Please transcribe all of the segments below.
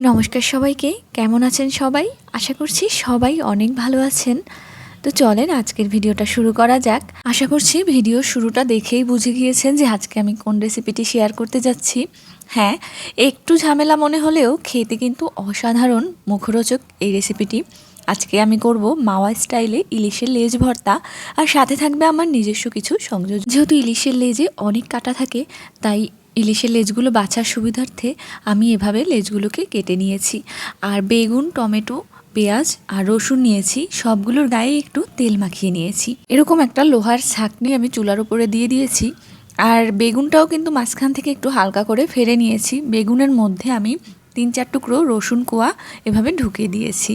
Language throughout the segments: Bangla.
নমস্কার সবাইকে। কেমন আছেন সবাই? আশা করছি সবাই অনেক ভালো আছেন। তো চলেন আজকের ভিডিওটা শুরু করা যাক। আশা করছি ভিডিও শুরুটা দেখেই বুঝে গিয়েছেন যে আজকে আমি কোন রেসিপিটি শেয়ার করতে যাচ্ছি। হ্যাঁ একটু ঝামেলা মনে হলেও খেতে কিন্তু অসাধারণ মুখরোচক এই রেসিপিটি। আজকে আমি করব মাওয়া স্টাইলে ইলিশের লেজ ভর্তা আর সাথে থাকবে আমার নিজস্ব কিছু সংযোজন। যেহেতু ইলিশের লেজে অনেক কাটা থাকে, তাই ইলিশের লেজগুলো বাছার সুবিধার্থে আমি এভাবে লেজগুলোকে কেটে নিয়েছি। আর বেগুন, টমেটো, পেঁয়াজ আর রসুন নিয়েছি, সবগুলোর গায়ে একটু তেল মাখিয়ে নিয়েছি। এরকম একটা লোহার ছাঁকনি আমি চুলার উপরে দিয়ে দিয়েছি। আর বেগুনটাও কিন্তু মাঝখান থেকে একটু হালকা করে ফেরে নিয়েছি। বেগুনের মধ্যে আমি চার টুকরো রসুন কোয়া এভাবে ঢুকিয়ে দিয়েছি।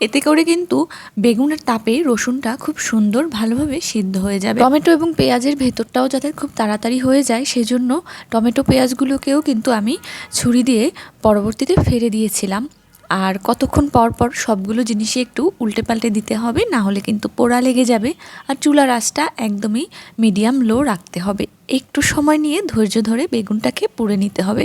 এতে করে কিন্তু বেগুনের তাপে রসুনটা খুব সুন্দর ভালোভাবে সিদ্ধ হয়ে যাবে। টমেটো এবং পেঁয়াজের ভেতরটাও যাতে খুব তাড়াতাড়ি হয়ে যায়, সেজন্য টমেটো পেঁয়াজগুলোকেও কিন্তু আমি ছুরি দিয়ে পরবর্তীতে ফেলে দিয়েছিলাম। আর কতক্ষণ পর পর সবগুলো জিনিসই একটু উল্টে পাল্টে দিতে হবে, না হলে কিন্তু পোড়া লেগে যাবে আর চুলার আঁচটা একদমই মিডিয়াম লো রাখতে হবে। একটু সময় নিয়ে ধৈর্য ধরে বেগুনটাকে পুড়ে নিতে হবে।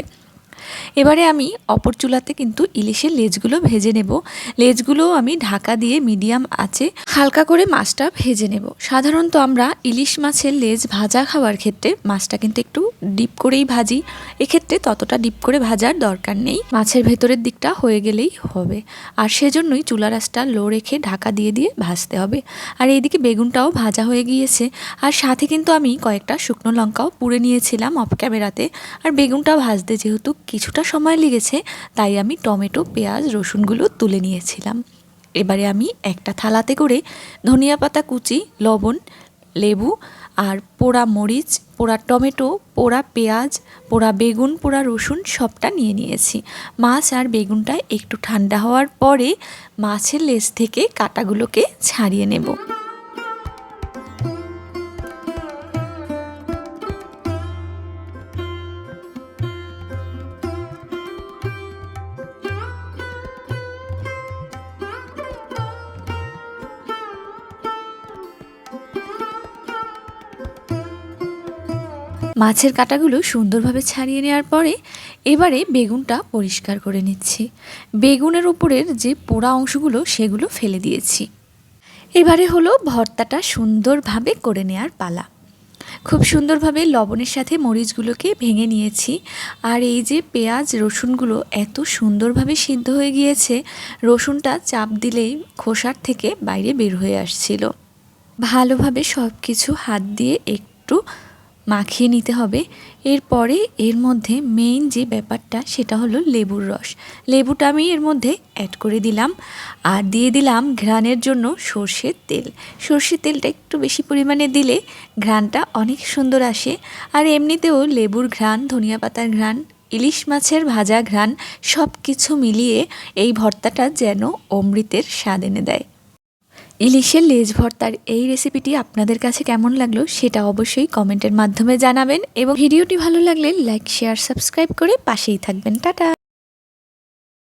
এবারে আমি অপর চুলাতে কিন্তু ইলিশের লেজগুলো ভেজে নেব। লেজগুলোও আমি ঢাকা দিয়ে মিডিয়াম আছে হালকা করে মাছটা ভেজে নেব। সাধারণত আমরা ইলিশ মাছের লেজ ভাজা খাওয়ার ক্ষেত্রে মাছটা কিন্তু একটু ডিপ করেই ভাজি। এক্ষেত্রে ততটা ডিপ করে ভাজার দরকার নেই। মাছের ভেতরের দিকটা হয়ে গেলেই হবে। আর সেজন্যই চুলা আঁচটা লো রেখে ঢাকা দিয়ে দিয়ে ভাজতে হবে। আর এইদিকে বেগুনটাও ভাজা হয়ে গিয়েছে। আর সাথে কিন্তু আমি কয়েকটা শুকনো লঙ্কাও পুড়ে নিয়েছিলাম অফ ক্যামেরাতে। আর বেগুনটা ভাজতে যেহেতু কিছুটা সময় লেগেছে, তাই আমি টমেটো, পেঁয়াজ, রসুনগুলো তুলে নিয়েছিলাম। এবারে আমি একটা থালাতে করে ধনিয়া পাতা কুচি, লবণ, লেবু আর পোড়া মরিচ, পোড়া টমেটো, পোড়া পেঁয়াজ, পোড়া বেগুন, পোড়া রসুন সবটা নিয়ে নিয়েছি। মাছ আর বেগুনটা একটু ঠান্ডা হওয়ার পরে মাছের লেজ থেকে কাটাগুলোকে ছাড়িয়ে নেব। মাছের কাঁটাগুলো সুন্দরভাবে ছাড়িয়ে নেওয়ার পরে এবারে বেগুনটা পরিষ্কার করে নিচ্ছি। বেগুনের উপরের যে পোড়া অংশগুলো, সেগুলো ফেলে দিয়েছি। এবারে হলো ভর্তাটা সুন্দরভাবে করে নেওয়ার পালা। খুব সুন্দরভাবে লবণের সাথে মরিচগুলোকে ভেঙে নিয়েছি। আর এই যে পেঁয়াজ, রসুনগুলো এত সুন্দরভাবে সিদ্ধ হয়ে গিয়েছে, রসুনটা চাপ দিলেই খোসার থেকে বাইরে বের হয়ে আসছিল। ভালোভাবে সব কিছু হাত দিয়ে একটু মাখিয়ে নিতে হবে। এরপরে এর মধ্যে মেইন যে ব্যাপারটা, সেটা হলো লেবুর রস। লেবুটা আমি এর মধ্যে অ্যাড করে দিলাম। আর দিয়ে দিলাম ঘ্রাণের জন্য সর্ষের তেল। সর্ষের তেলটা একটু বেশি পরিমাণে দিলে ঘ্রাণটা অনেক সুন্দর আসে। আর এমনিতেও লেবুর ঘ্রাণ, ধনিয়া পাতার ঘ্রাণ, ইলিশ মাছের ভাজা ঘ্রাণ সব কিছু মিলিয়ে এই ভর্তাটা যেন অমৃতের স্বাদ এনে দেয়। ইলিশের লেজ ভর্তার এই রেসিপিটি আপনাদের কাছে কেমন লাগল সেটা অবশ্যই কমেন্টের মাধ্যমে জানাবেন এবং ভিডিওটি ভালো লাগলে লাইক শেয়ার সাবস্ক্রাইব করে পাশেই থাকবেন। টাটা!